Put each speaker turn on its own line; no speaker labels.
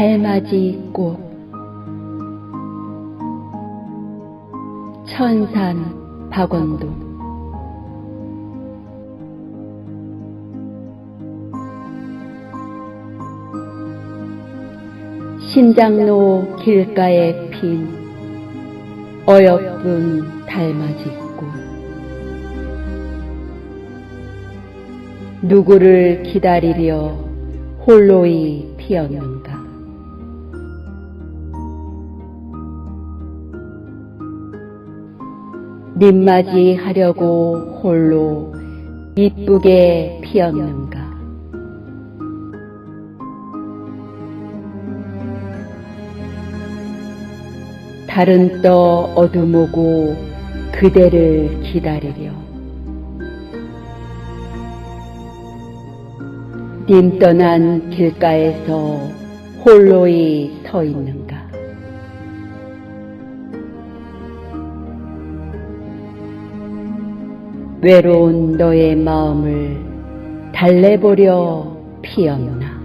달맞이 꽃 천산 박원동 신장로 길가에 핀 어여쁜 달맞이 꽃 누구를 기다리려 홀로이 피었는가 님맞이 하려고 홀로 이쁘게 피었는가? 달은 떠 어두모고 그대를 기다리려. 님 떠난 길가에서 홀로이 서 있는가 외로운 너의 마음을 달래보려 피었나